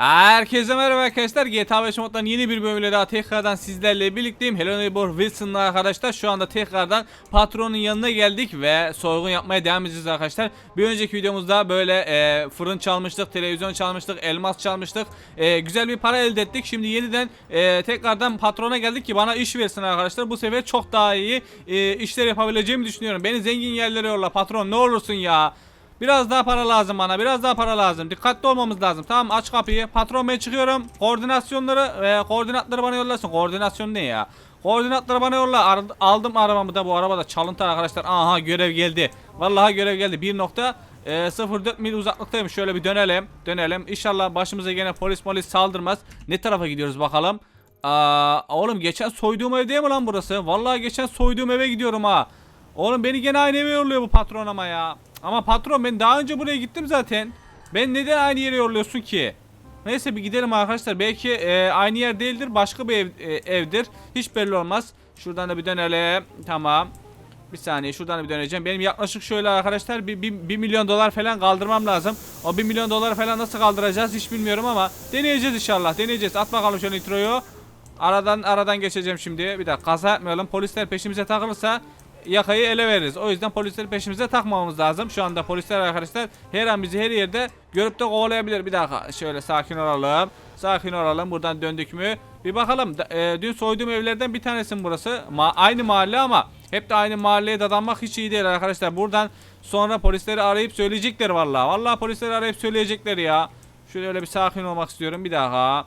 Herkese merhaba arkadaşlar. GTA 5 moddan yeni bir bölümle daha tekrardan sizlerle birlikteyim. Hello Neighbor Wilson'la arkadaşlar şu anda tekrardan patronun yanına geldik ve soygun yapmaya devam edeceğiz arkadaşlar. Bir önceki videomuzda böyle e, fırın çalmıştık, televizyon çalmıştık, elmas çalmıştık. E, güzel bir para elde ettik. Şimdi yeniden e, tekrardan patrona geldik ki bana iş versin arkadaşlar. Bu sefer çok daha iyi e, işler yapabileceğimi düşünüyorum. Beni zengin yerlere yolla patron ne olursun ya. Biraz daha para lazım bana. Biraz daha para lazım. Dikkatli olmamız lazım. Tamam aç kapıyı. Patron ben çıkıyorum. Koordinasyonları ve koordinatları bana yollasın. Koordinasyon ne ya? Koordinatları bana yolla. Ar- aldım arabamı da bu arabada çalıntı arkadaşlar. Aha görev geldi. Vallahi görev geldi. 1.04 mil uzaklıktayım. Şöyle bir dönelim. Dönelim. İnşallah başımıza gene polis polis saldırmaz. Ne tarafa gidiyoruz bakalım. Aa, oğlum geçen soyduğum ev değil mi lan burası? Vallahi geçen soyduğum eve gidiyorum ha. Oğlum beni gene aynı eve yolluyor bu patron ama ya. Ama patron ben daha önce buraya gittim zaten. Ben neden aynı yere yolluyorsun ki? Neyse bir gidelim arkadaşlar. Belki e, aynı yer değildir. Başka bir ev, e, evdir. Hiç belli olmaz. Şuradan da bir dönelim. Tamam. Bir saniye şuradan da bir döneceğim. Benim yaklaşık şöyle arkadaşlar bir, bir milyon dolar falan kaldırmam lazım. O bir milyon dolar falan nasıl kaldıracağız hiç bilmiyorum ama deneyeceğiz inşallah. Deneyeceğiz. At bakalım şu nitroyu. Aradan aradan geçeceğim şimdi. Bir dakika kaza yapmayalım. Polisler peşimize takılırsa yakayı ele veririz. O yüzden polisleri peşimize takmamamız lazım. Şu anda polisler arkadaşlar her an bizi her yerde görüp de kovalayabilir. Bir dakika şöyle sakin olalım. Sakin olalım. Buradan döndük mü? Bir bakalım. E, dün soyduğum evlerden bir tanesi burası. Ma aynı mahalle ama hep de aynı mahalleye dadanmak hiç iyi değil arkadaşlar. Buradan sonra polisleri arayıp söyleyecekler vallahi. Vallahi polisleri arayıp söyleyecekler ya. Şöyle öyle bir sakin olmak istiyorum. Bir daha.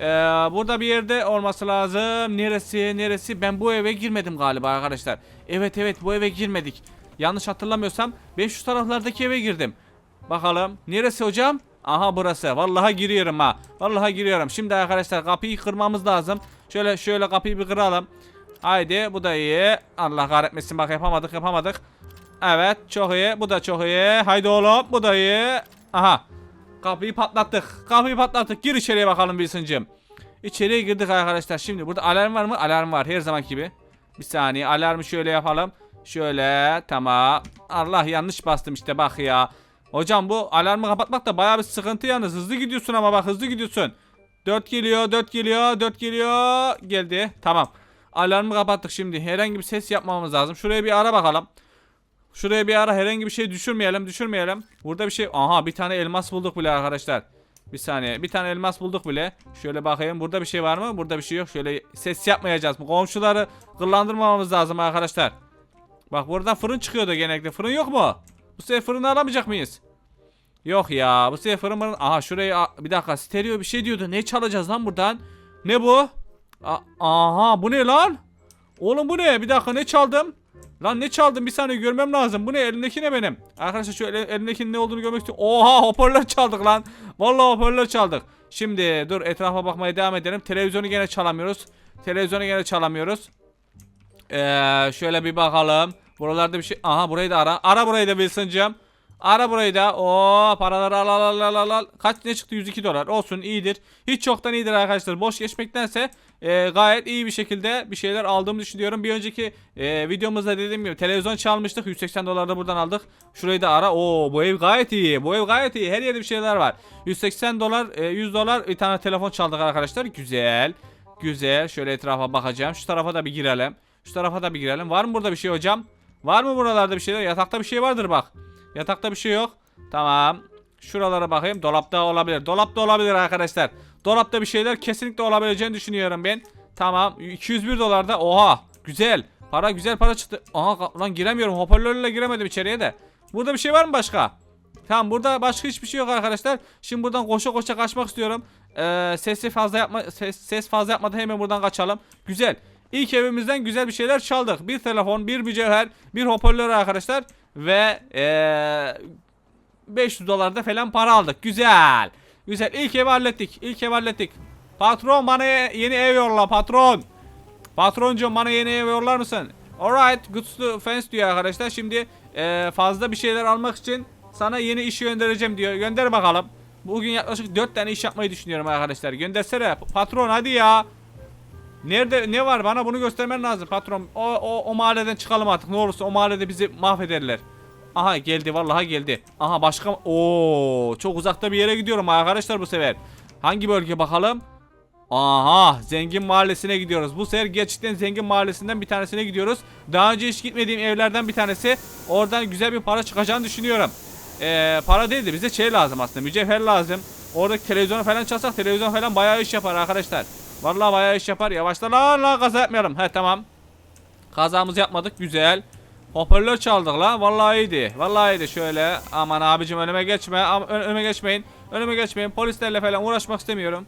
Ee, burada bir yerde olması lazım. Neresi? Neresi? Ben bu eve girmedim galiba arkadaşlar. Evet evet bu eve girmedik. Yanlış hatırlamıyorsam ben şu taraflardaki eve girdim. Bakalım. Neresi hocam? Aha burası. Vallahi giriyorum ha. Vallahi giriyorum. Şimdi arkadaşlar kapıyı kırmamız lazım. Şöyle şöyle kapıyı bir kıralım. Haydi bu da iyi. Allah kahretmesin bak yapamadık yapamadık. Evet çok iyi. Bu da çok iyi. Haydi oğlum bu da iyi. Aha. Kapıyı patlattık. Kapıyı patlattık. Gir içeriye bakalım Wilson'cığım. İçeriye girdik arkadaşlar. Şimdi burada alarm var mı? Alarm var her zaman gibi. Bir saniye alarmı şöyle yapalım. Şöyle tamam. Allah yanlış bastım işte bak ya. Hocam bu alarmı kapatmak da bayağı bir sıkıntı yalnız. Hızlı gidiyorsun ama bak hızlı gidiyorsun. 4 geliyor 4 geliyor 4 geliyor. Geldi tamam. Alarmı kapattık şimdi. Herhangi bir ses yapmamız lazım. Şuraya bir ara bakalım. Şuraya bir ara herhangi bir şey düşürmeyelim düşürmeyelim. Burada bir şey aha bir tane elmas bulduk bile arkadaşlar. Bir saniye bir tane elmas bulduk bile. Şöyle bakayım burada bir şey var mı? Burada bir şey yok. Şöyle ses yapmayacağız. Komşuları kıllandırmamamız lazım arkadaşlar. Bak buradan fırın çıkıyordu genellikle. Fırın yok mu? Bu sefer fırını alamayacak mıyız? Yok ya bu sefer fırın fırın. Aha şuraya bir dakika stereo bir şey diyordu. Ne çalacağız lan buradan? Ne bu? A- aha bu ne lan? Oğlum bu ne? Bir dakika ne çaldım? Lan ne çaldım bir saniye görmem lazım. Bu ne elindeki ne benim? Arkadaşlar şu el, ne olduğunu görmek istiyorum. Oha hoparlör çaldık lan. Vallahi hoparlör çaldık. Şimdi dur etrafa bakmaya devam edelim. Televizyonu gene çalamıyoruz. Televizyonu gene çalamıyoruz. Ee, şöyle bir bakalım. Buralarda bir şey. Aha burayı da ara. Ara burayı da Wilson'cığım. Ara burayı da. Oo paraları al al al al al. Kaç ne çıktı? 102 dolar. Olsun iyidir. Hiç çoktan iyidir arkadaşlar. Boş geçmektense e, gayet iyi bir şekilde bir şeyler aldığımı düşünüyorum. Bir önceki e, videomuzda dediğim gibi televizyon çalmıştık. 180 dolar da buradan aldık. Şurayı da ara. Oo bu ev gayet iyi. Bu ev gayet iyi. Her yerde bir şeyler var. 180 dolar, e, 100 dolar bir tane telefon çaldık arkadaşlar. Güzel. Güzel. Şöyle etrafa bakacağım. Şu tarafa da bir girelim. Şu tarafa da bir girelim. Var mı burada bir şey hocam? Var mı buralarda bir şeyler? Yatakta bir şey vardır bak. Yatakta bir şey yok. Tamam. Şuralara bakayım. Dolapta olabilir. Dolapta olabilir arkadaşlar. Dolapta bir şeyler kesinlikle olabileceğini düşünüyorum ben. Tamam. 201 dolarda. Oha. Güzel. Para güzel para çıktı. Aha lan giremiyorum. Hoparlörle giremedim içeriye de. Burada bir şey var mı başka? Tamam burada başka hiçbir şey yok arkadaşlar. Şimdi buradan koşa koşa kaçmak istiyorum. Ee, sesi fazla yapma ses, ses fazla yapmadan hemen buradan kaçalım. Güzel. İlk evimizden güzel bir şeyler çaldık. Bir telefon, bir mücevher, bir hoparlör arkadaşlar ve ee, 500 dolarda falan para aldık. Güzel. Güzel. İlk evi hallettik. İlk evi hallettik. Patron bana yeni ev yolla patron. Patroncuğum bana yeni ev yollar mısın? Alright. Good to fence diyor arkadaşlar. Şimdi eee, fazla bir şeyler almak için sana yeni işi göndereceğim diyor. Gönder bakalım. Bugün yaklaşık 4 tane iş yapmayı düşünüyorum arkadaşlar. Göndersene. Patron hadi ya. Nerede ne var bana bunu göstermen lazım patron. O, o, o mahalleden çıkalım artık ne olursa o mahallede bizi mahvederler. Aha geldi vallahi geldi. Aha başka Oo çok uzakta bir yere gidiyorum arkadaşlar bu sefer. Hangi bölge bakalım? Aha zengin mahallesine gidiyoruz. Bu sefer gerçekten zengin mahallesinden bir tanesine gidiyoruz. Daha önce hiç gitmediğim evlerden bir tanesi. Oradan güzel bir para çıkacağını düşünüyorum. Ee, para değil de bize şey lazım aslında mücevher lazım. Oradaki televizyonu falan çalsak televizyon falan bayağı iş yapar arkadaşlar. Vallahi bayağı iş yapar. Yavaşla lan lan kaza yapmayalım. He tamam. Kazamızı yapmadık güzel. Hoparlör çaldık la. Vallahi iyiydi. Vallahi iyiydi. Şöyle aman abicim önüme geçme. Am- ön- önüme geçmeyin. Önüme geçmeyin. Polislerle falan uğraşmak istemiyorum.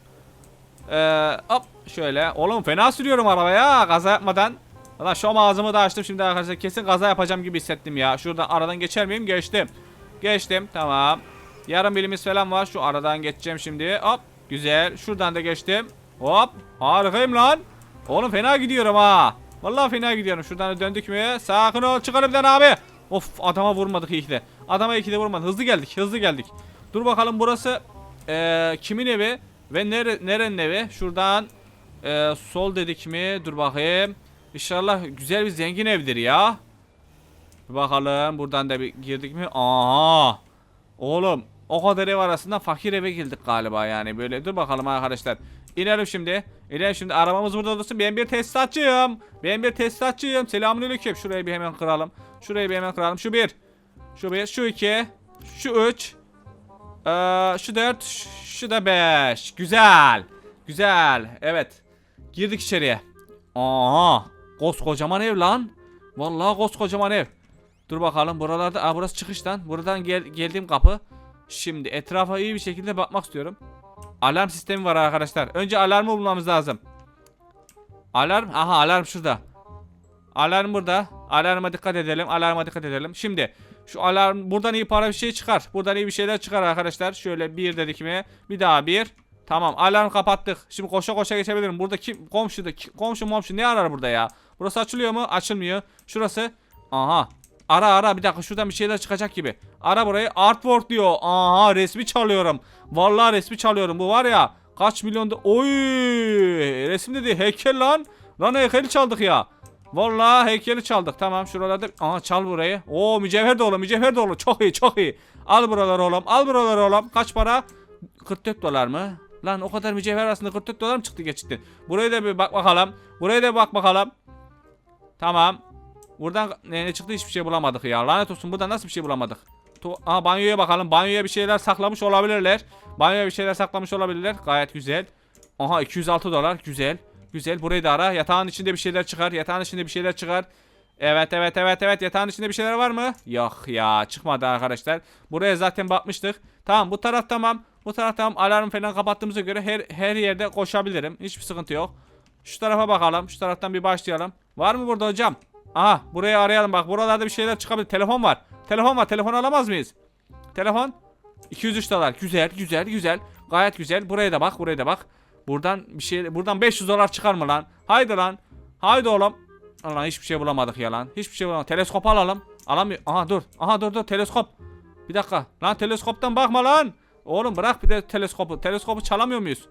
Ee, hop şöyle. Oğlum fena sürüyorum arabaya kaza yapmadan. Valla şu ağzımı da açtım şimdi arkadaşlar. Kesin kaza yapacağım gibi hissettim ya. Şuradan aradan geçer miyim? Geçtim. Geçtim. Tamam. Yarım bilimiz falan var. Şu aradan geçeceğim şimdi. Hop. Güzel. Şuradan da geçtim. Hop. Harikayım lan. Oğlum fena gidiyorum ha. Vallahi fena gidiyorum. Şuradan da döndük mü? Sakın ol. Çıkalım bir abi. Of adama vurmadık iyi de. Adama iyi de vurmadık. Hızlı geldik. Hızlı geldik. Dur bakalım burası eee, kimin evi? Ve nere, nerenin evi? Şuradan eee, sol dedik mi? Dur bakayım. İnşallah güzel bir zengin evdir ya. Bir bakalım buradan da bir girdik mi? Aha. Oğlum o kadar ev arasında fakir eve girdik galiba yani böyle. Dur bakalım arkadaşlar. İnelim şimdi. İnelim şimdi. Arabamız burada dursun. Ben bir tesisatçıyım. Ben bir tesisatçıyım. Selamünaleyküm. Şurayı bir hemen kıralım. Şurayı bir hemen kıralım. Şu bir. Şu bir. Şu iki. Şu üç. Ee, şu dört. Şu da beş. Güzel. Güzel. Evet. Girdik içeriye. Aha. Koskocaman ev lan. Vallahi koskocaman ev. Dur bakalım buralarda. Aa burası çıkıştan. Buradan gel geldiğim kapı. Şimdi etrafa iyi bir şekilde bakmak istiyorum. Alarm sistemi var arkadaşlar. Önce alarmı bulmamız lazım. Alarm. Aha alarm şurada. Alarm burada. Alarma dikkat edelim. Alarma dikkat edelim. Şimdi şu alarm buradan iyi para bir şey çıkar. Buradan iyi bir şeyler çıkar arkadaşlar. Şöyle bir dedik mi? Bir daha bir. Tamam alarm kapattık. Şimdi koşa koşa geçebilirim. Burada kim komşu da komşu momşu ne arar burada ya? Burası açılıyor mu? Açılmıyor. Şurası. Aha. Ara ara bir dakika şuradan bir şeyler çıkacak gibi. Ara burayı artwork diyor. Aha resmi çalıyorum. Vallahi resmi çalıyorum. Bu var ya kaç milyonda. Oy resim dedi heykel lan. Lan heykeli çaldık ya. Vallahi heykeli çaldık. Tamam şuralarda. Aha çal burayı. Oo mücevher dolu mücevher dolu. Çok iyi çok iyi. Al buraları oğlum. Al buraları oğlum. Kaç para? 44 dolar mı? Lan o kadar mücevher aslında 44 dolar mı çıktı gerçekten? Buraya da bir bak bakalım. Buraya da bir bak bakalım. Tamam. Buradan ne, çıktı hiçbir şey bulamadık ya. Lanet olsun buradan nasıl bir şey bulamadık. Tu Aha banyoya bakalım. Banyoya bir şeyler saklamış olabilirler. Banyoya bir şeyler saklamış olabilirler. Gayet güzel. Aha 206 dolar. Güzel. Güzel. Burayı da ara. Yatağın içinde bir şeyler çıkar. Yatağın içinde bir şeyler çıkar. Evet evet evet evet. Yatağın içinde bir şeyler var mı? Yok ya. Çıkmadı arkadaşlar. Buraya zaten bakmıştık. Tamam bu taraf tamam. Bu taraf tamam. Alarm falan kapattığımıza göre her her yerde koşabilirim. Hiçbir sıkıntı yok. Şu tarafa bakalım. Şu taraftan bir başlayalım. Var mı burada hocam? Aha burayı arayalım bak. Buralarda bir şeyler çıkabilir. Telefon var. Telefon var. Telefon alamaz mıyız? Telefon. 203 dolar. Güzel güzel güzel. Gayet güzel. Buraya da bak. Buraya da bak. Buradan bir şey buradan 500 dolar çıkar mı lan? Haydi lan. Haydi oğlum. Lan hiçbir şey bulamadık ya lan. Hiçbir şey bulamadık. Teleskop alalım. Alamıyor. Aha dur. Aha dur dur teleskop. Bir dakika. Lan teleskoptan bakma lan. Oğlum bırak bir de teleskopu. Teleskopu çalamıyor muyuz?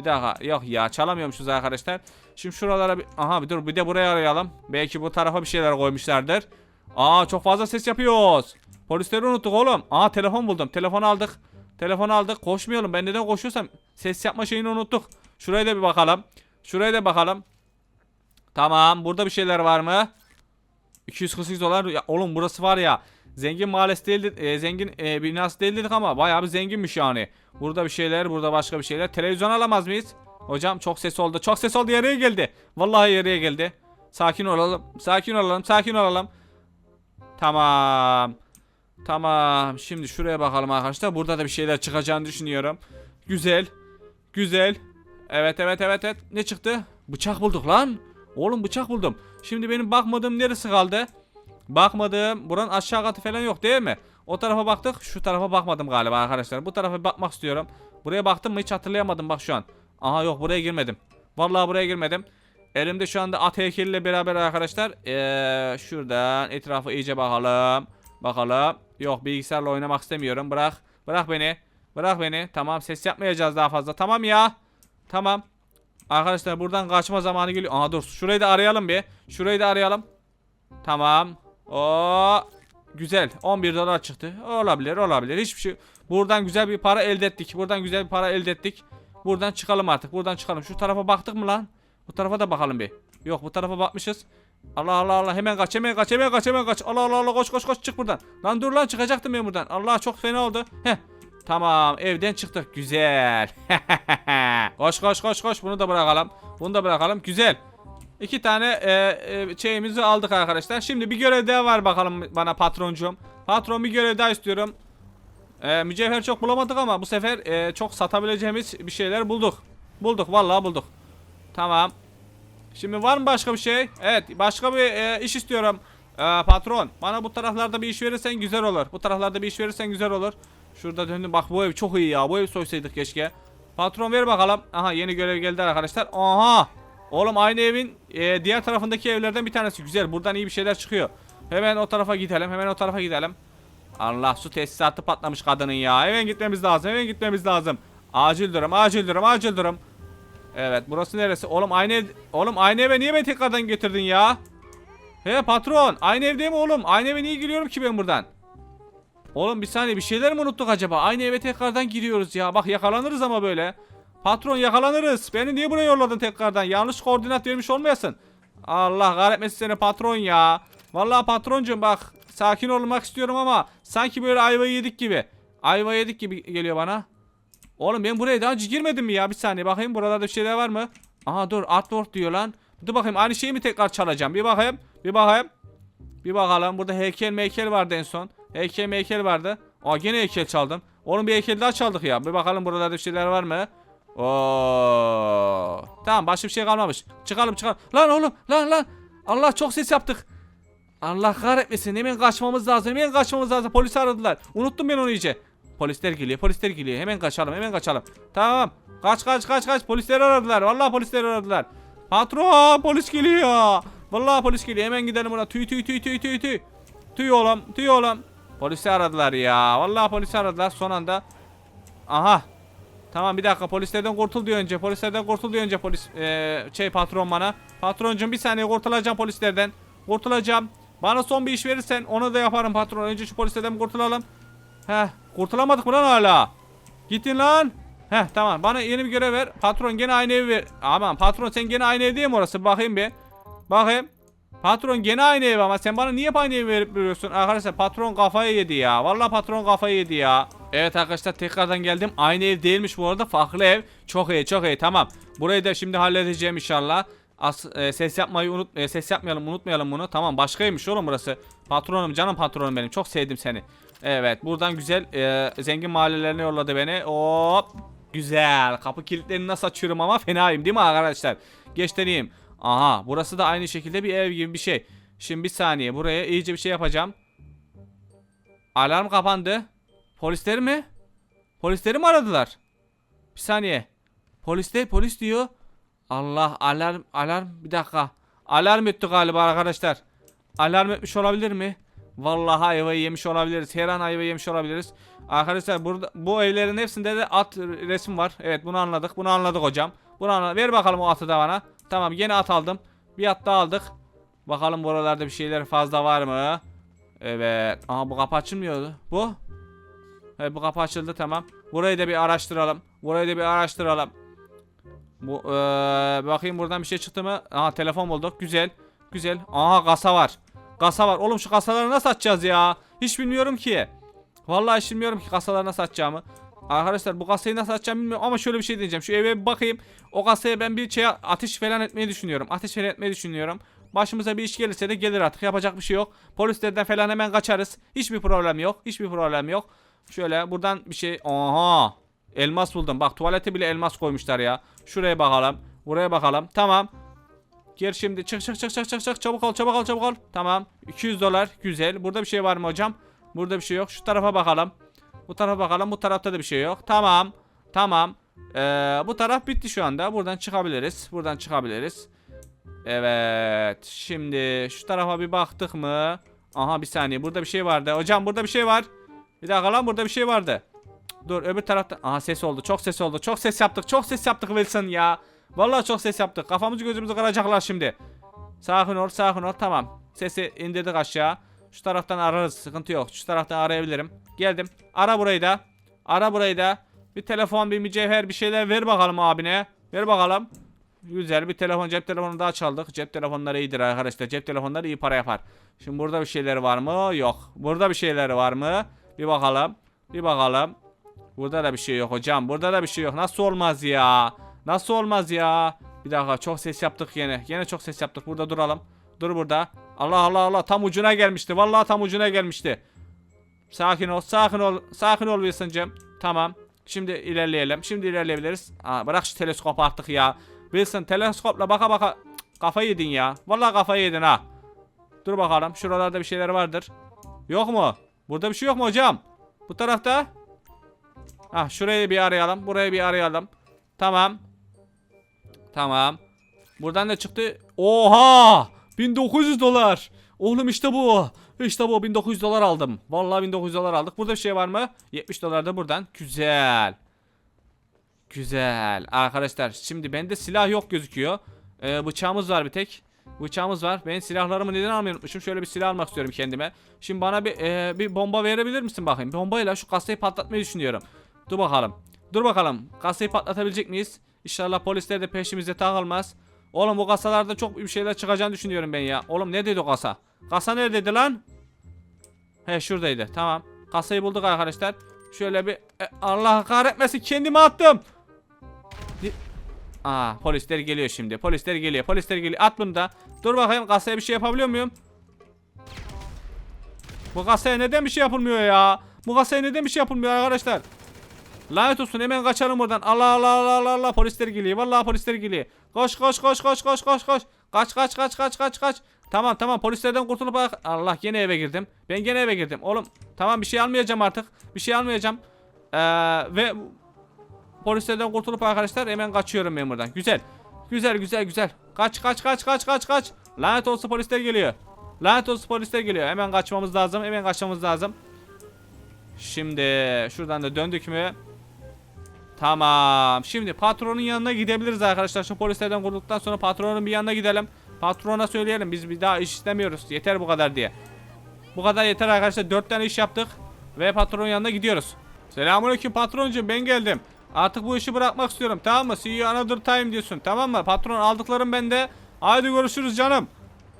Bir dakika. Yok ya çalamıyormuşuz arkadaşlar. Şimdi şuralara bir... Aha bir dur bir de buraya arayalım. Belki bu tarafa bir şeyler koymuşlardır. Aa çok fazla ses yapıyoruz. Polisleri unuttuk oğlum. Aa telefon buldum. Telefon aldık. Telefon aldık. Koşmayalım. Ben neden koşuyorsam ses yapma şeyini unuttuk. Şuraya da bir bakalım. Şuraya da bakalım. Tamam. Burada bir şeyler var mı? 248 dolar. Ya, oğlum burası var ya. Zengin mahallesi değil, e, zengin e, binası değil ama bayağı bir zenginmiş yani. Burada bir şeyler, burada başka bir şeyler. Televizyon alamaz mıyız? Hocam çok ses oldu. Çok ses oldu yarıya geldi. Vallahi yarıya geldi. Sakin olalım. Sakin olalım. Sakin olalım. Tamam. Tamam. Şimdi şuraya bakalım arkadaşlar. Burada da bir şeyler çıkacağını düşünüyorum. Güzel. Güzel. Evet evet evet evet. Ne çıktı? Bıçak bulduk lan. Oğlum bıçak buldum. Şimdi benim bakmadığım neresi kaldı? Bakmadım. Buranın aşağı katı falan yok değil mi? O tarafa baktık. Şu tarafa bakmadım galiba arkadaşlar. Bu tarafa bakmak istiyorum. Buraya baktım mı hiç hatırlayamadım bak şu an. Aha yok buraya girmedim. Vallahi buraya girmedim. Elimde şu anda at heykeliyle beraber arkadaşlar. Ee, şuradan etrafı iyice bakalım. Bakalım. Yok bilgisayarla oynamak istemiyorum. Bırak. Bırak beni. Bırak beni. Tamam ses yapmayacağız daha fazla. Tamam ya. Tamam. Arkadaşlar buradan kaçma zamanı geliyor. Aha dur. Şurayı da arayalım bir. Şurayı da arayalım. Tamam. O güzel. 11 dolar çıktı. Olabilir, olabilir. Hiçbir şey. Buradan güzel bir para elde ettik. Buradan güzel bir para elde ettik. Buradan çıkalım artık. Buradan çıkalım. Şu tarafa baktık mı lan? Bu tarafa da bakalım bir. Yok bu tarafa bakmışız. Allah Allah Allah hemen kaç hemen kaç hemen kaç hemen kaç. Allah Allah Allah koş koş koş çık buradan. Lan dur lan çıkacaktım ben buradan. Allah çok fena oldu. Heh. Tamam evden çıktık. Güzel. koş koş koş koş bunu da bırakalım. Bunu da bırakalım. Güzel. İki tane e, e, şeyimizi aldık arkadaşlar. Şimdi bir görev daha var bakalım bana patroncuğum. Patron bir görev daha istiyorum. E, mücevher çok bulamadık ama bu sefer e, çok satabileceğimiz bir şeyler bulduk. Bulduk vallahi bulduk. Tamam. Şimdi var mı başka bir şey? Evet başka bir e, iş istiyorum. E, patron bana bu taraflarda bir iş verirsen güzel olur. Bu taraflarda bir iş verirsen güzel olur. Şurada döndüm bak bu ev çok iyi ya. Bu ev soysaydık keşke. Patron ver bakalım. Aha yeni görev geldi arkadaşlar. Aha. Oğlum aynı evin e, diğer tarafındaki evlerden bir tanesi. Güzel buradan iyi bir şeyler çıkıyor. Hemen o tarafa gidelim. Hemen o tarafa gidelim. Allah su tesisatı patlamış kadının ya. Hemen gitmemiz lazım. Hemen gitmemiz lazım. Acil durum, acil durum, acil durum. Evet, burası neresi? Oğlum aynı ev, oğlum aynı eve niye beni tekrardan getirdin ya? He patron, aynı evde mi oğlum? Aynı eve niye giriyorum ki ben buradan? Oğlum bir saniye bir şeyler mi unuttuk acaba? Aynı eve tekrardan giriyoruz ya. Bak yakalanırız ama böyle. Patron yakalanırız. Beni niye buraya yolladın tekrardan? Yanlış koordinat vermiş olmayasın. Allah kahretmesin seni patron ya. Vallahi patroncum bak sakin olmak istiyorum ama sanki böyle ayva yedik gibi. Ayva yedik gibi geliyor bana. Oğlum ben buraya daha önce girmedim mi ya? Bir saniye bakayım buralarda bir şeyler var mı? Aha dur artwork diyor lan. Dur bakayım aynı şeyi mi tekrar çalacağım? Bir bakayım. Bir bakayım. Bir bakalım. Burada heykel meykel vardı en son. Heykel meykel vardı. Aa gene heykel çaldım. Oğlum bir heykel daha çaldık ya. Bir bakalım buralarda bir şeyler var mı? Oo. Tamam başka bir şey kalmamış. Çıkalım çıkalım. Lan oğlum lan lan. Allah çok ses yaptık. Allah kahretmesin. Hemen kaçmamız lazım. Hemen kaçmamız lazım. Polisi aradılar. Unuttum ben onu iyice. Polisler geliyor. Polisler geliyor. Hemen kaçalım. Hemen kaçalım. Tamam. Kaç kaç kaç kaç. Polisleri aradılar. Vallahi polisleri aradılar. Patron polis geliyor. Vallahi polis geliyor. Hemen gidelim buna. Tüy tüy tüy tüy tüy tüy. Tüy oğlum. Tüy oğlum. Polisi aradılar ya. Vallahi polisi aradılar. Son anda. Aha. Tamam bir dakika polislerden kurtul diyor önce. Polislerden kurtul diyor önce polis eee, şey patron bana. Patroncum bir saniye kurtulacağım polislerden. Kurtulacağım. Bana son bir iş verirsen onu da yaparım patron. Önce şu polislerden kurtulalım. Heh kurtulamadık mı lan hala? Gittin lan. Heh tamam bana yeni bir görev ver. Patron gene aynı evi ver. Aman patron sen gene aynı ev değil mi orası? Bakayım bir. Bakayım. Patron gene aynı ev ama sen bana niye aynı verip veriyorsun? Arkadaşlar patron kafayı yedi ya. Vallahi patron kafayı yedi ya. Evet arkadaşlar tekrardan geldim. Aynı ev değilmiş bu arada. Farklı ev. Çok iyi çok iyi tamam. Burayı da şimdi halledeceğim inşallah. As, e, ses yapmayı unut e, ses yapmayalım unutmayalım bunu. Tamam başkaymış oğlum burası. Patronum canım patronum benim. Çok sevdim seni. Evet buradan güzel e, zengin mahallelerine yolladı beni. Hop. Güzel. Kapı kilitlerini nasıl açıyorum ama fenayım değil mi arkadaşlar? Göstereyim. Aha burası da aynı şekilde bir ev gibi bir şey. Şimdi bir saniye buraya iyice bir şey yapacağım. Alarm kapandı. Polisleri mi? Polisleri mi aradılar? Bir saniye. Polisler polis diyor. Allah alarm alarm bir dakika. Alarm etti galiba arkadaşlar. Alarm etmiş olabilir mi? Vallahi ayvayı yemiş olabiliriz. Her an ayvayı yemiş olabiliriz. Arkadaşlar burada bu evlerin hepsinde de at resim var. Evet bunu anladık. Bunu anladık hocam. Bunu anladık. Ver bakalım o atı da bana. Tamam yine at aldım. Bir at daha aldık. Bakalım buralarda bir şeyler fazla var mı? Evet. Aha bu kapı açılmıyordu. Bu? Evet bu kapı açıldı tamam. Burayı da bir araştıralım. Burayı da bir araştıralım. Bu eee, bakayım buradan bir şey çıktı mı? Aha telefon bulduk. Güzel. Güzel. Aha kasa var. Kasa var. Oğlum şu kasaları nasıl açacağız ya? Hiç bilmiyorum ki. Vallahi hiç bilmiyorum ki kasaları nasıl açacağımı. Arkadaşlar bu kasayı nasıl açacağım bilmiyorum ama şöyle bir şey diyeceğim. Şu eve bir bakayım. O kasaya ben bir şey ateş falan etmeyi düşünüyorum. Ateş falan etmeyi düşünüyorum. Başımıza bir iş gelirse de gelir artık. Yapacak bir şey yok. Polislerden falan hemen kaçarız. Hiçbir problem yok. Hiçbir problem yok. Şöyle buradan bir şey. Aha. Elmas buldum. Bak tuvalete bile elmas koymuşlar ya. Şuraya bakalım. Buraya bakalım. Tamam. Gel şimdi. Çık çık çık çık çık çık. Çabuk ol çabuk ol çabuk ol. Tamam. 200 dolar. Güzel. Burada bir şey var mı hocam? Burada bir şey yok. Şu tarafa bakalım. Bu tarafa bakalım. Bu tarafta da bir şey yok. Tamam. Tamam. Ee, bu taraf bitti şu anda. Buradan çıkabiliriz. Buradan çıkabiliriz. Evet. Şimdi şu tarafa bir baktık mı? Aha bir saniye. Burada bir şey vardı. Hocam burada bir şey var. Bir dakika lan burada bir şey vardı. Dur öbür tarafta. Aha ses oldu. Çok ses oldu. Çok ses yaptık. Çok ses yaptık Wilson ya. Vallahi çok ses yaptık. Kafamızı gözümüzü kıracaklar şimdi. Sakin ol, sakin ol. Tamam. Sesi indirdik aşağı. Şu taraftan ararız. Sıkıntı yok. Şu taraftan arayabilirim. Geldim. Ara burayı da. Ara burayı da. Bir telefon bir mücevher bir şeyler ver bakalım abine. Ver bakalım. Güzel bir telefon cep telefonu daha çaldık. Cep telefonları iyidir arkadaşlar. Cep telefonları iyi para yapar. Şimdi burada bir şeyler var mı? Yok. Burada bir şeyler var mı? Bir bakalım. Bir bakalım. Burada da bir şey yok hocam. Burada da bir şey yok. Nasıl olmaz ya? Nasıl olmaz ya? Bir dakika çok ses yaptık yine. Yine çok ses yaptık. Burada duralım. Dur burada. Allah Allah Allah tam ucuna gelmişti. Vallahi tam ucuna gelmişti. Sakin ol, sakin ol, sakin ol Wilson'cığım. Tamam. Şimdi ilerleyelim. Şimdi ilerleyebiliriz. Aa, bırak şu teleskopu artık ya. Wilson teleskopla baka baka Cık, kafayı yedin ya. Vallahi kafayı yedin ha. Dur bakalım. Şuralarda bir şeyler vardır. Yok mu? Burada bir şey yok mu hocam? Bu tarafta? Ah şurayı bir arayalım. Burayı bir arayalım. Tamam. Tamam. Buradan ne çıktı? Oha! 1900 dolar. Oğlum işte bu. İşte bu 1900 dolar aldım. Vallahi 1900 dolar aldık. Burada bir şey var mı? 70 dolar da buradan. Güzel. Güzel. Arkadaşlar şimdi bende silah yok gözüküyor. Ee, bıçağımız var bir tek. Bıçağımız var. Ben silahlarımı neden almayı. Şöyle bir silah almak istiyorum kendime. Şimdi bana bir e, bir bomba verebilir misin bakayım? Bombayla şu kasayı patlatmayı düşünüyorum. Dur bakalım. Dur bakalım. Kasayı patlatabilecek miyiz? İnşallah polisler de peşimize takılmaz. Oğlum bu kasalarda çok bir şeyler çıkacağını düşünüyorum ben ya. Oğlum ne dedi o kasa? Kasa neredeydi lan? He şuradaydı. Tamam. Kasayı bulduk arkadaşlar. Şöyle bir e, Allah kahretmesin kendimi attım. Aa polisler geliyor şimdi. Polisler geliyor. Polisler geliyor. At bunu da. Dur bakayım kasaya bir şey yapabiliyor muyum? Bu kasaya neden bir şey yapılmıyor ya? Bu kasaya neden bir şey yapılmıyor arkadaşlar? Lanet olsun hemen kaçalım buradan. Allah Allah Allah Allah Allah polisler geliyor. Vallahi polisler geliyor. Koş koş koş koş koş koş koş. Kaç kaç kaç kaç kaç kaç. Tamam tamam polislerden kurtulup. Allah gene eve girdim. Ben gene eve girdim. Oğlum tamam bir şey almayacağım artık. Bir şey almayacağım. Ee, ve polislerden kurtulup arkadaşlar hemen kaçıyorum ben buradan. Güzel. Güzel güzel güzel. Kaç kaç kaç kaç kaç kaç. Lanet olsun polisler geliyor. Lanet olsun polisler geliyor. Hemen kaçmamız lazım. Hemen kaçmamız lazım. Şimdi şuradan da döndük mü? Tamam. Şimdi patronun yanına gidebiliriz arkadaşlar. Şu polislerden kurtulduktan sonra patronun bir yanına gidelim. Patrona söyleyelim. Biz bir daha iş istemiyoruz. Yeter bu kadar diye. Bu kadar yeter arkadaşlar. Dört tane iş yaptık. Ve patronun yanına gidiyoruz. Selamünaleyküm patroncum ben geldim. Artık bu işi bırakmak istiyorum tamam mı? See you another time diyorsun tamam mı? Patron aldıklarım bende. Haydi görüşürüz canım.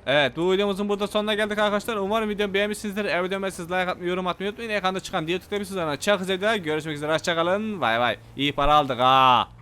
Evet bu videomuzun burada sonuna geldik arkadaşlar. Umarım videomu beğenmişsinizdir. Eğer videomu beğenmişseniz like atmayı, yorum atmayı unutmayın. Ekranda çıkan diğer tıklayabilirsiniz. Görüşmek üzere. Hoşçakalın. Bay bay. İyi para aldık ha.